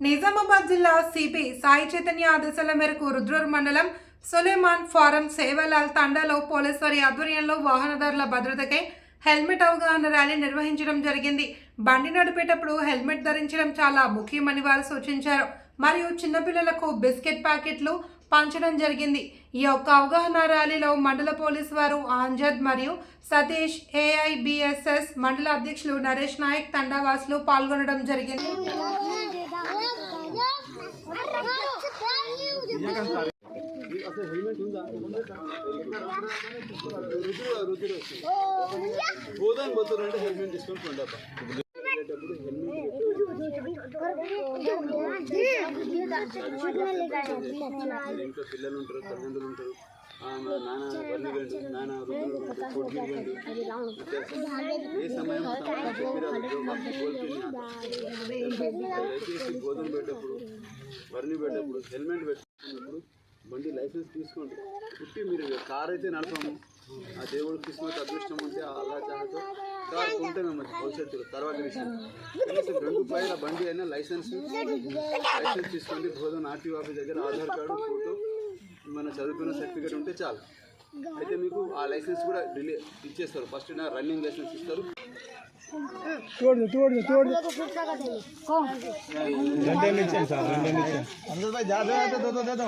నిజామాబాద్ జిల్లా సిపి సాయి చైతన్య ఆదేశాల మేరకు రుద్రూర్ మండలం సులేమాన్ ఫారం సేవలాల్ తండాలో పోలీస్ వారి ఆధ్వర్యంలో వాహనదారుల భద్రతకై హెల్మెట్ అవగాహన ర్యాలీ నిర్వహించడం జరిగింది. బండి నడిపేటప్పుడు హెల్మెట్ ధరించడం చాలా ముఖ్యమని వారు సూచించారు. మరియు చిన్నపిల్లలకు బిస్కెట్ ప్యాకెట్లు పంచడం జరిగింది. ఈ యొక్క అవగాహన ర్యాలీలో మండల పోలీస్ వారు ఆంజద్ మరియు సతీష్ ఏఐబిఎస్ఎస్ మండల అధ్యక్షులు నరేష్ నాయక్ తండావాసులు పాల్గొనడం జరిగింది. హెల్మెట్ తీసుకొని ఇంట్లో పిల్లలు ఉంటారు తల్లిదండ్రులు ఉంటారు ఆ, మా నాన్న బండి గండు నాన్న రుద్రుడు గండు కొడుకు గండు ఏ సమయం దయచేసి గోధుమ పెట్టేప్పుడు వర్ణి పెట్టేప్పుడు హెల్మెట్ పెట్టుకున్నప్పుడు బండి లైసెన్స్ తీసుకోండి పుట్టి మీరు కార్ అయితే నడపము ఆ దేవుడు కిస్మత్ అదృష్టం ఉంటే అలా చాలతో కార్ కొంటే మేము భవిష్యత్తులో తర్వాత విషయం కనీసం రెండు పైన బండి అయినా లైసెన్స్ లైసెన్స్ తీసుకోండి బోధన ఆర్టీఓ ఆఫీస్ దగ్గర ఆధార్ కార్డు ఫోటో మన చదువుకున్న సర్టిఫికేట్ ఉంటే చాలు అయితే మీకు ఆ లైసెన్స్ కూడా డిలే ఇచ్చేస్తారు ఫస్ట్ నా రన్నింగ్ లైసెన్స్ ఇస్తారు अंदर भाई जा दो दे दो दे